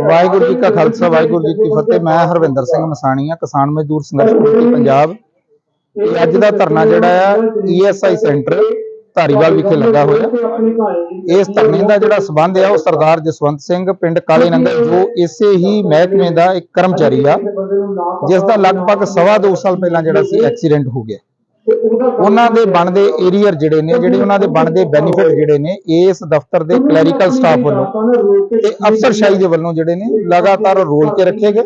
ਵਾਹਿਗੁਰੂ ਜੀ ਕਾ ਖਾਲਸਾ, ਵਾਹਿਗੁਰੂ ਜੀ ਕੀ ਫਤਿਹ। ਮੈਂ ਹਰਵਿੰਦਰ ਸਿੰਘ ਮਸਾਣੀ ਆ ਕਿਸਾਨ ਮਜ਼ਦੂਰ ਸੰਘਰਸ਼ ਕਮੇਟੀ, ਪੰਜਾਬ। ਇਹ ਅੱਜ ਦਾ ਧਰਨਾ ਜਿਹੜਾ ਆ ਈਐਸਆਈ ਸੈਂਟਰ ਧਾਰੀਵਾਲ ਵਿਖੇ ਲੱਗਾ ਹੋਇਆ। ਇਸ ਧਰਨੇ ਦਾ ਜਿਹੜਾ ਸਬੰਧ ਆ, ਉਹ ਸਰਦਾਰ ਜਸਵੰਤ ਸਿੰਘ, ਪਿੰਡ ਕਾਲੇ ਨੰਗਲ ਜੋ ਇਸੇ ਹੀ ਮਹਿਕਮੇ ਦਾ ਇੱਕ ਕਰਮਚਾਰੀ ਆ, ਜਿਸ ਦਾ ਲਗਭਗ ਸਵਾ ਦੋ ਸਾਲ ਪਹਿਲਾਂ ਜਿਹੜਾ ਸੀ, ਐਕਸੀਡੈਂਟ ਹੋ ਗਿਆ। ਉਹਨਾਂ ਦੇ ਬਣਦੇ ਏਰੀਅਰ ਜਿਹੜੇ ਨੇ ਜਿਹੜੇ ਉਹਨਾਂ ਦੇ ਬਣਦੇ ਬੈਨੀਫਿਟ ਜਿਹੜੇ ਨੇ ਇਸ ਦਫ਼ਤਰ ਦੇ ਕਲੈਰੀਕਲ ਸਟਾਫ ਵੱਲੋਂ ਤੇ ਅਫਸਰਸ਼ਾਹੀ ਦੇ ਵੱਲੋਂ ਜਿਹੜੇ ਨੇ ਲਗਾਤਾਰ ਰੋਲ ਕੇ ਰੱਖੇ ਗਏ।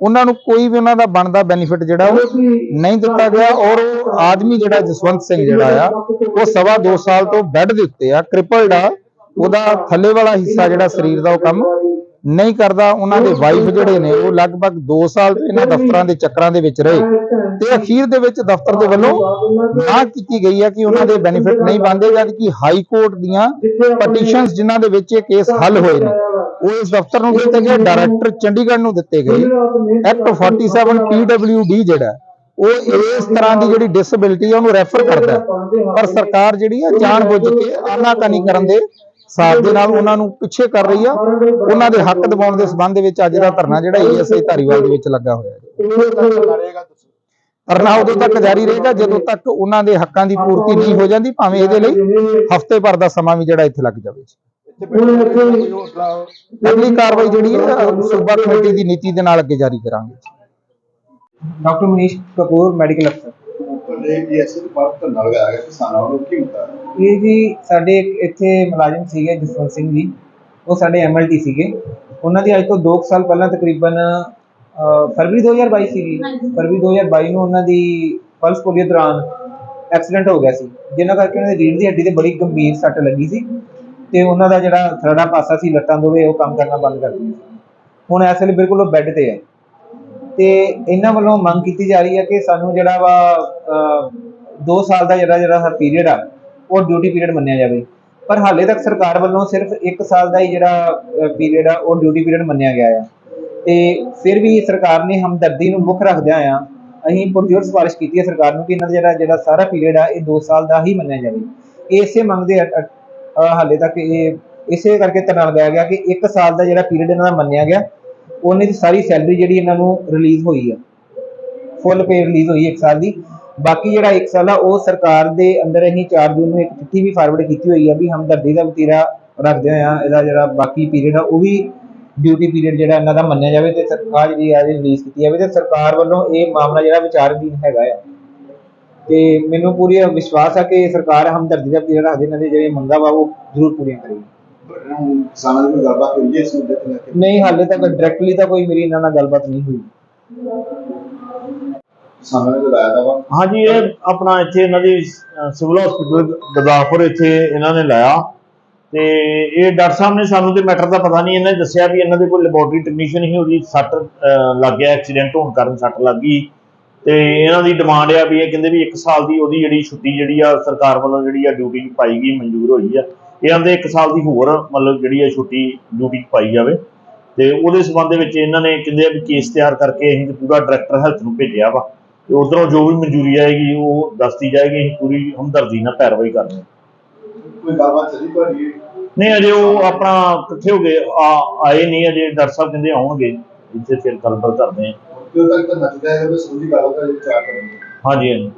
ਉਹਨਾਂ ਨੂੰ ਕੋਈ ਵੀ ਉਹਨਾਂ ਦਾ ਬਣਦਾ ਬੈਨੀਫਿਟ ਜਿਹੜਾ ਉਹ ਨਹੀਂ ਦਿੱਤਾ ਗਿਆ ਔਰ ਆਦਮੀ ਜਿਹੜਾ ਜਸਵੰਤ ਸਿੰਘ ਜਿਹੜਾ ਆ ਉਹ ਸਵਾ ਦੋ ਸਾਲ ਤੋਂ ਬੈੱਡ ਦੇ ਉੱਤੇ ਆ ਕ੍ਰਿਪਲਡ ਆ ਉਹਦਾ ਥੱਲੇ ਵਾਲਾ ਹਿੱਸਾ ਜਿਹੜਾ ਸਰੀਰ ਦਾ ਉਹ ਕੰਮ ਨਹੀਂ ਕਰਦਾ ਉਹਨਾਂ ਦੇ ਵਾਈਫ ਜਿਹੜੇ ਨੇ ਉਹ ਲਗਭਗ 2 ਸਾਲ ਤੋਂ ਇਹਨਾਂ ਦਫ਼ਤਰਾਂ ਦੇ ਚੱਕਰਾਂ ਦੇ ਵਿੱਚ ਰਹੇ। ਤੇ ਅਖੀਰ ਦੇ ਵਿੱਚ ਦਫ਼ਤਰ ਦੇ ਵੱਲੋਂ ਨਾ ਕੀਤੀ ਗਈ ਹੈ ਕਿ ਉਹਨਾਂ ਦੇ ਬੈਨੀਫਿਟ ਨਹੀਂ ਬਣਦੇ ਜਦ ਕਿ ਹਾਈ ਕੋਰਟ ਦੀਆਂ ਪਟੀਸ਼ਨਸ ਜਿਨ੍ਹਾਂ ਦੇ ਵਿੱਚ ਇਹ ਕੇਸ ਹੱਲ ਹੋਏ ਨੇ ਉਹ ਇਸ ਦਫ਼ਤਰ ਨੂੰ ਦਿੱਤੇ ਗਏ ਡਾਇਰੈਕਟਰ ਚੰਡੀਗੜ੍ਹ ਨੂੰ ਦਿੱਤੇ ਗਏ। ਐਕਟ 47 ਪੀਡਬਲਯੂਡੀ ਜਿਹੜਾ ਉਹ ਇਸ ਤਰ੍ਹਾਂ ਦੀ ਜਿਹੜੀ ਡਿਸੇਬਿਲਿਟੀ ਹੈ ਉਹਨੂੰ ਰੈਫਰ ਕਰਦਾ। ਪਰ ਸਰਕਾਰ ਜਿਹੜੀ ਹੈ ਜਾਣਬੁੱਝ ਕੇ ਆਨਾਕਾਨੀ ਕਰਨ ਦੇ ਸਾਥ ਦੇ ਨਾਲ ਉਹਨਾਂ ਨੂੰ ਪਿੱਛੇ ਕਰ ਰਹੀ ਆ। ਉਹਨਾਂ ਦੇ ਹੱਕ ਦਿਵਾਉਣ ਦੇ ਸਬੰਧ ਦੇ ਵਿੱਚ ਅੱਜ ਦਾ ਧਰਨਾ ਜਿਹੜਾ ਏਐਸਆਈ ਧਾਰੀਵਾਲ ਦੇ ਵਿੱਚ ਲੱਗਾ ਹੋਇਆ ਹੈ ਧਰਨਾ ਉਦੋਂ ਤੱਕ ਜਾਰੀ ਰਹੇਗਾ ਜਦੋਂ ਤੱਕ ਉਹਨਾਂ ਦੇ ਹੱਕਾਂ ਦੀ ਪੂਰਤੀ ਨਹੀਂ ਹੋ ਜਾਂਦੀ ਭਾਵੇਂ ਇਹਦੇ ਲਈ ਹਫ਼ਤੇ ਭਰ ਦਾ ਸਮਾਂ ਵੀ ਜਿਹੜਾ ਇੱਥੇ ਲੱਗ ਜਾਵੇ ਅਗਲੀ ਕਾਰਵਾਈ ਜਿਹੜੀ ਹੈ ਸੂਬਾ ਕਮੇਟੀ ਦੀ ਨੀਤੀ ਦੇ ਨਾਲ ਅੱਗੇ ਜਾਰੀ ਕਰਾਂਗੇ ਡਾਕਟਰ ਮਨੀਸ਼ ਕਪੂਰ ਮੈਡੀਕਲ ਅਫਸਰ। ਐਸੇ ਬਾਤ ਤਾਂ ਨਾਲ ਲਗਾਇਆ ਗਿਆ ਕਿਸਾਨਾਂ ਨੂੰ ਕੀ ਹੁੰਦਾ? ਹੈ ਇਹ ਜੀ ਸਾਡੇ ਇੱਕ ਇੱਥੇ ਮੁਲਾਜ਼ਮ ਸੀਗੇ ਜਸਵੰਤ ਸਿੰਘ ਜੀ ਉਹ ਸਾਡੇ ਐਮਐਲਟੀ ਸੀਗੇ। ਉਹਨਾਂ ਦੀ ਅੱਜ ਤੋਂ 2 ਸਾਲ ਪਹਿਲਾਂ ਤਕਰੀਬਨ ਫਰਵਰੀ 2022 ਸੀਗੀ। ਫਰਵਰੀ 2022 ਨੂੰ ਉਹਨਾਂ ਦੀ ਪਲਸ ਪੋਲੀਓ ਦੌਰਾਨ ਐਕਸੀਡੈਂਟ ਹੋ ਗਿਆ ਸੀ। ਜਿਨ੍ਹਾਂ ਕਰਕੇ ਉਹਨਾਂ ਦੀ ਰੀੜ੍ਹ ਦੀ ਹੱਡੀ ਤੇ ਬੜੀ ਗੰਭੀਰ ਸੱਟ ਲੱਗੀ ਸੀ ਤੇ ਉਹਨਾਂ ਦਾ ਜਿਹੜਾ ਥਰੜਾ ਪਾਸਾ ਸੀ ਲੱਤਾਂ ਦੋਵੇਂ ਉਹ ਕੰਮ ਕਰਨਾ ਬੰਦ ਕਰ ਦਿੱਤੀਆਂ ਸੀ ਹੁਣ ਇਸ ਵੇਲੇ ਬਿਲਕੁਲ ਉਹ ਬੈੱਡ ਤੇ ਹੈ। ਤੇ ਇਹਨਾਂ ਵੱਲੋਂ ਮੰਗ ਕੀਤੀ ਜਾ ਰਹੀ ਹੈ ਕਿ ਸਾਨੂੰ ਜਿਹੜਾ ਵਾ 2 ਸਾਲ ਦਾ ਜਿਹੜਾ ਜਿਹੜਾ ਪੀਰੀਅਡ ਆ ਉਹ ਡਿਊਟੀ ਪੀਰੀਅਡ ਮੰਨਿਆ ਜਾਵੇ। ਪਰ ਹਾਲੇ ਤੱਕ ਸਰਕਾਰ ਵੱਲੋਂ ਸਿਰਫ 1 ਸਾਲ ਦਾ ਹੀ ਜਿਹੜਾ ਪੀਰੀਅਡ ਆ, ਉਹ ਡਿਊਟੀ ਪੀਰੀਅਡ ਮੰਨਿਆ ਗਿਆ ਆ। ਤੇ ਫਿਰ ਵੀ ਸਰਕਾਰ ਨੇ ਹਮਦਰਦੀ ਨੂੰ ਮੁੱਖ ਰੱਖਦਿਆਂ ਆ, ਅਸੀਂ ਪੁਰਜੋਰ ਸਿਫਾਰਿਸ਼ ਕੀਤੀ ਹੈ ਸਰਕਾਰ ਨੂੰ ਕਿ ਇਹਨਾਂ ਦਾ ਜਿਹੜਾ ਜਿਹੜਾ ਸਾਰਾ ਪੀਰੀਅਡ ਆ, ਇਹ 2 ਸਾਲ ਦਾ ਹੀ ਮੰਨਿਆ ਜਾਵੇ। ਇਹ ਇਸੇ ਮੰਗ ਦੇ ਅ- ਅ- ਹਾਲੇ ਤੱਕ ਇਹ, ਇਸੇ ਕਰਕੇ ਧਰਨਾ ਲਗਾਇਆ ਗਿਆ ਕਿ 1 ਸਾਲ ਦਾ ਜਿਹੜਾ ਪੀਰੀਅਡ ਇਹਨਾਂ ਦਾ ਮੰਨਿਆ ਗਿਆ, ਉਹਨੇ ਦੀ ਸਾਰੀ ਸੈਲਰੀ ਜਿਹੜੀ ਇਹਨਾਂ ਨੂੰ ਰਿਲੀਜ਼ ਹੋਈ ਆ। ਫੁੱਲ ਪੇ ਰਿਲੀਜ਼ ਹੋਈ 1 ਸਾਲ ਦੀ। ਬਾਕੀ ਜਿਹੜਾ 1 ਸਾਲ ਆ ਉਹ ਸਰਕਾਰ ਦੇ ਅੰਦਰ ਅਸੀਂ 4 ਜੂਨ ਨੂੰ ਇੱਕ ਚਿੱਠੀ ਵੀ ਫਾਰਵਰਡ ਕੀਤੀ ਹੋਈ ਆ ਵੀ ਹਮਦਰਦੀ ਦਾ ਵਤੀਰਾ ਰੱਖਦੇ ਆ ਇਹਦਾ ਜਿਹੜਾ ਬਾਕੀ ਪੀਰੀਅਡ ਆ ਉਹ ਵੀ ਡਿਊਟੀ ਪੀਰੀਅਡ ਜਿਹੜਾ ਇਹਨਾਂ ਦਾ ਮੰਨਿਆ ਜਾਵੇ ਤੇ ਸਰਕਾਰ ਜਿਹੜੀ ਆ ਰਿਲੀਜ਼ ਕੀਤੀ ਜਾਵੇ ਤੇ ਸਰਕਾਰ ਵੱਲੋਂ ਇਹ ਮਾਮਲਾ ਜਿਹੜਾ ਵਿਚਾਰਾਧੀਨ ਹੈਗਾ ਆ। ਤੇ ਮੈਨੂੰ ਪੂਰੀ ਵਿਸ਼ਵਾਸ ਆ ਕਿ ਸਰਕਾਰ ਹਮਦਰਦੀ ਦਾ ਪੀਰੀਅਡ ਰੱਖਦੇ ਇਹਨਾਂ ਦੇ ਜਿਹੜੇ ਮੰਗਾਂ ਵਾ ਉਹ ਜ਼ਰੂਰ ਪੂਰੀਆਂ ਕਰੇਗੀ। ਕਿਸਾਨਾਂ ਦੀ ਕੋਈ ਗੱਲਬਾਤ ਹੋਈ ਹੈ ਇਸ ਮੁੱਦੇ ਤੇ ਨਹੀਂ ਹਾਲੇ ਤੱਕ ਡਾਇਰੈਕਟਲੀ ਤਾਂ ਕੋਈ ਮੇਰੀ ਇਹਨਾਂ ਨਾਲ ਗੱਲਬਾਤ ਨਹੀਂ ਹੋਈ। ਕਿਸਾਨਾਂ ਲਗਾਇਆ ਦਾ ਵਾ ਹਾਂਜੀ, ਇਹ ਆਪਣਾ ਇੱਥੇ ਇਹਨਾਂ ਦੀ ਸਿਵਲ ਹਸਪੀਟਲ ਗੁਰਦਾਸਪੁਰ ਇੱਥੇ ਇਹਨਾਂ ਨੇ ਲਾਇਆ। ਤੇ ਇਹ ਡਾਕਟਰ ਸਾਹਿਬ ਨੇ ਸਾਨੂੰ ਤੇ ਮੈਟਰ ਦਾ ਪਤਾ ਨਹੀਂ, ਇਹਨੇ ਦੱਸਿਆ ਵੀ ਇਹਨਾਂ ਦੇ ਕੋਈ ਲੈਬੋਰਟਰੀ ਟੈਕਨੀਸ਼ੀਅਨ ਹੀ ਉਹਦੀ ਸੱਟ ਲੱਗ ਗਿਆ ਐਕਸੀਡੈਂਟ ਹੋਣ ਕਾਰਨ ਸੱਟ ਲੱਗ ਗਈ। ਤੇ ਇਹਨਾਂ ਦੀ ਡਿਮਾਂਡ ਆ ਵੀ ਇਹ ਕਹਿੰਦੇ ਵੀ 1 ਸਾਲ ਦੀ ਉਹਦੀ ਜਿਹੜੀ ਛੁੱਟੀ ਜਿਹੜੀ ਆ, ਸਰਕਾਰ ਵੱਲੋਂ ਜਿਹੜੀ ਆ ਡਿਊਟੀ ਪਾਈ ਗਈ, ਮਨਜ਼ੂਰ ਹੋਈ ਆ। ਇਹ ਆਂਦੇ 1 ਸਾਲ ਦੀ ਹੋਰ, ਮਤਲਬ ਜਿਹੜੀ ਆ ਛੁੱਟੀ ਡਿਊਟੀ ਪਾਈ ਜਾਵੇ। ਤੇ ਉਹਦੇ ਸਬੰਧ ਦੇ ਵਿੱਚ ਇਹਨਾਂ ਨੇ ਕਹਿੰਦੇ ਆ ਵੀ ਕੇਸ ਤਿਆਰ ਕਰਕੇ ਅਸੀਂ ਪੂਰਾ ਡਾਇਰੈਕਟਰ ਹੈਲਥ ਨੂੰ ਭੇਜਿਆ ਵਾ। ਤੇ ਉਧਰੋਂ ਜੋ ਵੀ ਮਨਜ਼ੂਰੀ ਆਏਗੀ ਉਹ ਦੱਸਦੀ ਜਾਏਗੀ ਅਸੀਂ ਪੂਰੀ ਹਮਦਰਦੀ ਨਾਲ ਪੈਰਵਾਈ ਕਰਨੀ ਕੋਈ ਗੱਲਬਾਤ ਚੱਲੀ ਤੁਹਾਡੀ? ਨਹੀਂ ਅਜੇ ਉਹ ਆਪਣਾ ਕਿੱਥੇ ਹੋ ਗਏ? ਆ- ਆਏ ਨਹੀਂ ਅਜੇ ਡਾਕਟਰ ਸਾਹਿਬ ਕਹਿੰਦੇ ਆਉਣਗੇ ਇੱਥੇ ਫਿਰ ਗੱਲਬਾਤ ਕਰਦੇ ਹਾਂ। ਜਦੋਂ ਤੱਕ ਤਾਂ ਨੱਚਦਾ ਹੈ ਉਹਦੇ ਸੰਬੰਧੀ ਗੱਲਬਾਤ ਵਿਚਾਰ ਕਰਾਂਗੇ ਹਾਂਜੀ ਹਾਂਜੀ।